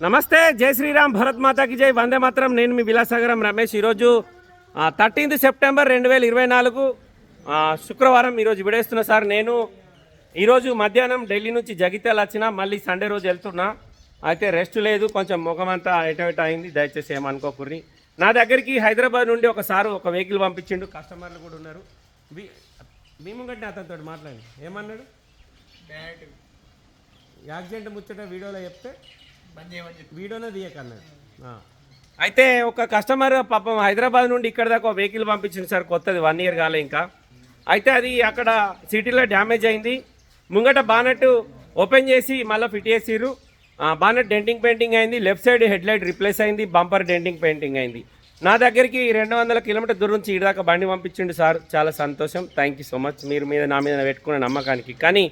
నమస్తే జై శ్రీరామ్ భరత్ మాతాకి జై. వందే మాత్రం నేను మీ విలాసాగరం రమేష్. ఈరోజు థర్టీన్త్ సెప్టెంబర్ రెండు వేల ఇరవై నాలుగు శుక్రవారం ఈరోజు విడేస్తున్నా సార్ నేను. ఈరోజు మధ్యాహ్నం ఢిల్లీ నుంచి జగిత్యాల వచ్చిన మళ్ళీ సండే రోజు వెళ్తున్నా. అయితే రెస్ట్ లేదు కొంచెం ముఖం అంతా ఎటవెట అయింది. దయచేసి ఏమనుకోకుర్రి. నా దగ్గరికి హైదరాబాద్ నుండి ఒక సారు ఒక వెహికల్ పంపించిండు. కస్టమర్లు కూడా ఉన్నారు. ముంగట్నే అతనితో మాట్లాడి. ఏమన్నాడు? యాక్సిడెంట్ ముచ్చట వీడియోలో చెప్తే? వీడియోనే తీయకన్నాడు ఆ. అయితే ఒక కస్టమర్ పాపం హైదరాబాద్ నుండి ఇక్కడ దాకా ఒక వెహికల్ పంపించింది సార్ కొత్తది వన్ ఇయర్ కాలే ఇంకా. అయితే అది అక్కడ సిటీలో డ్యామేజ్ అయింది. ముంగట బానెట్ ఓపెన్ చేసి మళ్ళీ ఫిట్ చేసిర్రు. బానెట్ డెంటింగ్ పెయింటింగ్ అయింది left side head light replace అయింది బంపర్ డెంటింగ్ పెయింటింగ్ అయింది. నా దగ్గరికి రెండు వందల కిలోమీటర్ దూరం నుంచి ఇటు దాకా బండి పంపించిండు సార్ చాలా సంతోషం. థ్యాంక్ యూ సో మచ్ మీరు మీద నా మీద పెట్టుకున్న నమ్మకానికి. కానీ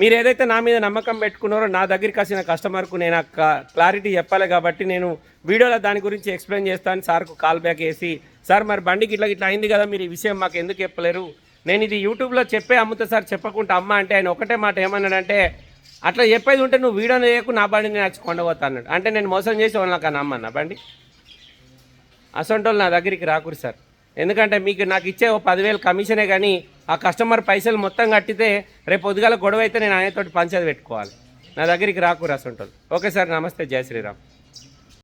మీరు ఏదైతే నా మీద నమ్మకం పెట్టుకున్నారో నా దగ్గరికి వచ్చిన కస్టమర్కు నేను ఆ క్లారిటీ చెప్పాలి కాబట్టి నేను వీడియోలో దాని గురించి ఎక్స్ప్లెయిన్ చేస్తాను. సార్కు కాల్ బ్యాక్ వేసి సార్ మరి బండికి ఇట్లా ఇట్లా అయింది కదా మీరు ఈ విషయం మాకు ఎందుకు చెప్పలేరు? నేను ఇది యూట్యూబ్లో చెప్పే అమ్ముతా సార్ చెప్పకుండా అమ్మ అంటే ఆయన ఒకటే మాట ఏమన్నాడంటే అట్లా చెప్పేది ఉంటే నువ్వు వీడియో చేయకు నా బండి నేను వచ్చి కొండపోతా అన్నాడు. అంటే నేను మోసం చేసి వాళ్ళకి అమ్మన్నా బండి? అసొంటోళ్ళు నా దగ్గరికి రాకూరు సార్. ఎందుకంటే మీకు నాకు ఇచ్చే ఓ పదివేలు కమిషనే కానీ ఆ కస్టమర్ పైసలు మొత్తం కట్టితే రేపు పొద్దుగాల గొడవ అయితే నేను ఆయనతోటి పంచేది పెట్టుకోవాలి. నా దగ్గరికి రాకూరు ఓకే సార్ నమస్తే. జయ శ్రీరామ్.